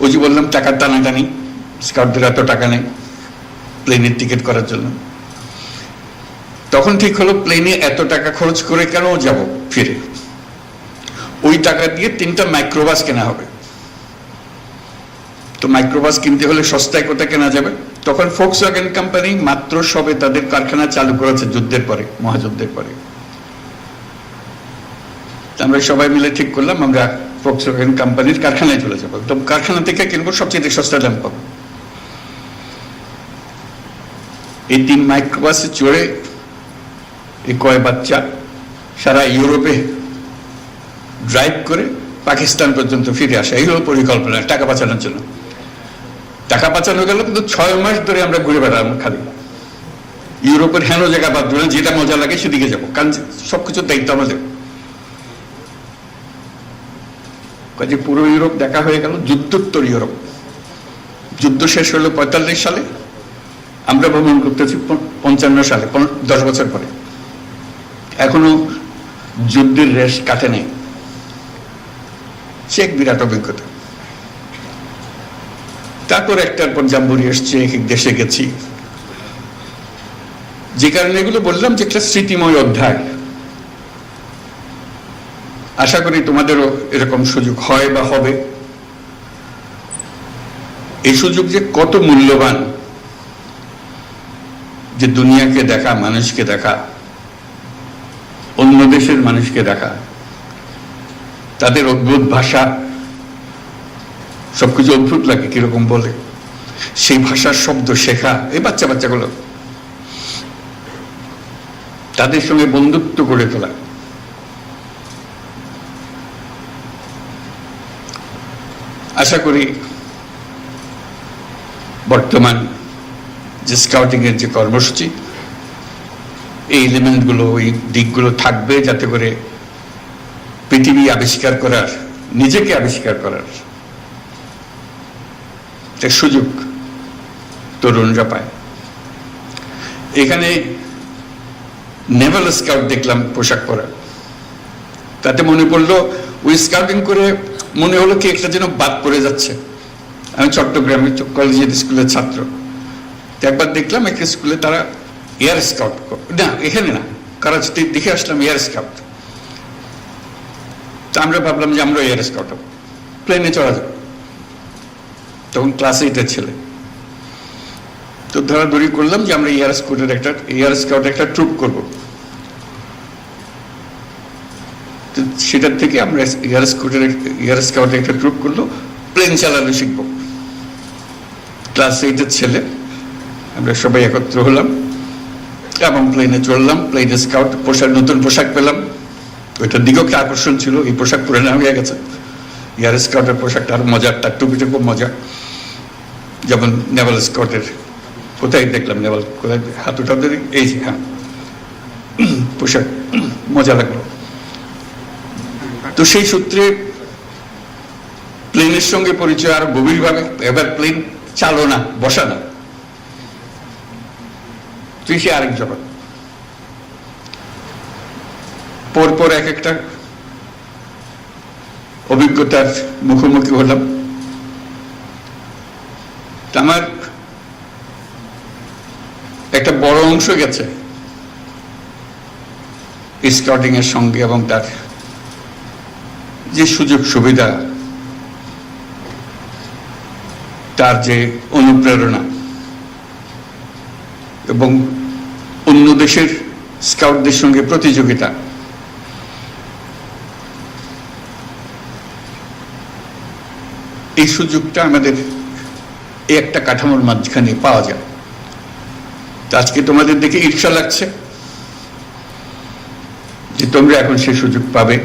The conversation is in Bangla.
ওই যে বললাম, টাকার টানাটানি স্কাউটদের এত টাকা নেই প্লেনের টিকিট করার জন্য। তখন ঠিক হলো, প্লেনে এত টাকা খরচ করে কেন যাব ফিরে? ওই টাকা দিয়ে তিনটা মাইক্রোবাস কেনা হবে। তো মাইক্রোবাস কিনতে হলে সস্তায় কোথায় কেনা যাবে? তখন ফোক্স কোম্পানি মাত্র সবে তাদের কারখানা চালু করেছে যুদ্ধের পরে, মহাযুদ্ধের পরে। আমরা সবাই মিলে ঠিক করলাম, আমরা কোম্পানির কারখানায় চলে যাব তো কারখানা থেকে কিনবো সবচেয়ে সস্তা দাম পাবো এই তিন মাইক্রোবাসে চড়ে এই কয় বাচ্চা সারা ইউরোপে ড্রাইভ করে পাকিস্তান পর্যন্ত ফিরে আসা। এই হলো পরিকল্পনা, টাকা বাঁচানোর জন্য। টাকা বাঁচানো গেল, কিন্তু ছয় মাস ধরে আমরা ঘুরে বেড়ালাম খালি। ইউরোপের হেন জায়গা বাদ দিলাম, যেটা মজা লাগে সেদিকে যাব। কারণ সবকিছুর দায়িত্ব আমাদের। কাজে পুরো ইউরোপ দেখা হয়ে গেল, যুদ্ধোত্তর ইউরোপ। যুদ্ধ শেষ হলো পঁয়তাল্লিশ সালে, আমরা ভ্রমণ করতেছি পঞ্চান্ন সালে দশ বছর পরে। এখনও যুদ্ধের রেশ কাটে নেই। সে এক বিরাট অভিজ্ঞতা। তারপর একটার পর জাম্বুরি এসছে, এক দেশে গেছি। যে কারণে এগুলো বললাম যে একটা স্মৃতিময় অধ্যায়। আশা করি তোমাদেরও এরকম সুযোগ হয় বা হবে। এই সুযোগ যে কত মূল্যবান যে দুনিয়াকে দেখা, মানুষকে দেখা, অন্য দেশের মানুষকে দেখা, তাদের অদ্ভুত ভাষা, সবকিছু অদ্ভুত লাগে, কীরকম বলে? সেই ভাষার শব্দ শেখা, এই বাচ্চা বাচ্চাগুলো তাদের সঙ্গে বন্ধুত্ব গড়ে তোলা। আশা করি বর্তমান যে স্কাউটিং এর যে কর্মসূচি, এই এলিমেন্টগুলো ওই দিকগুলো থাকবে যাতে করে পৃথিবী আবিষ্কার করার, নিজেকে আবিষ্কার করার সুযোগ তরুণরা পায়। এখানে নেভাল স্কাউট দেখলাম পোশাক পরা। তাতে মনে পড়ল, ওই স্কাউটিং করে মনে হলো কি একটা যেন বাদ পড়ে যাচ্ছে। আমি চট্টগ্রামে কলেজের স্কুলের ছাত্র। একবার দেখলাম একটা স্কুলে তারা এয়ার স্কাউট না, এখানে না, করাচিতে দেখে আসলাম এয়ার স্কাউট তা আমরা ভাবলাম যে আমরা এয়ার স্কাউট হব। প্লেনে চড়া যাবে তখন ক্লাস এইটের ছেলে। তো ধরাধরি করলাম যে আমরা এয়ার স্কাউটের একটা এয়ার স্কাউট একটা ট্রুপ করব। তো সেটার থেকে আমরা এয়ার স্কাউটের এয়ার স্কাউটের একটা ট্রুপ করল, প্লেন চালানো শিখব। ক্লাস এইটের ছেলে, আমরা সবাই একত্র হলাম, এবং প্লেনে চড়লাম, প্লেনে স্কাউট, পোশাক, নতুন পোশাক পেলাম। ওইটার দিকেও একটা আকর্ষণ ছিল, এই পোশাক পরে নেওয়া হয়ে গেছে। এয়ার স্কাউটের পোশাকটা আর মজার, তার টুপিটা খুব মজা যেমন নেভাল স্কাউটের, কোথায় দেখলাম নেভাল, কোথায় হাতুটা এই হ্যাঁ। পোশাক, মজা লাগল। তো সেই সূত্রে প্লেনের সঙ্গে পরিচয় আরও গভীরভাবে এবার প্লেন চালনা বসা না। তুই সে আরেক জগৎ? পরপর এক একটা অভিজ্ঞতার মুখোমুখি হলাম। আমার একটা বড় অংশ গেছে। স্কাউটিং এর সঙ্গে এবং তার যে সুযোগ সুবিধা, তার যে অনুপ্রেরণা এবং অন্য দেশের স্কাউটদের সঙ্গে প্রতিযোগিতা, এই সুযোগটা আমাদের এই একটা কাঠামোর মাঝখানে পাওয়া যায়। আজকে তোমাদের দেখে ঈর্ষা লাগছে যে তোমরা এখন সেই সুযোগ পাবে।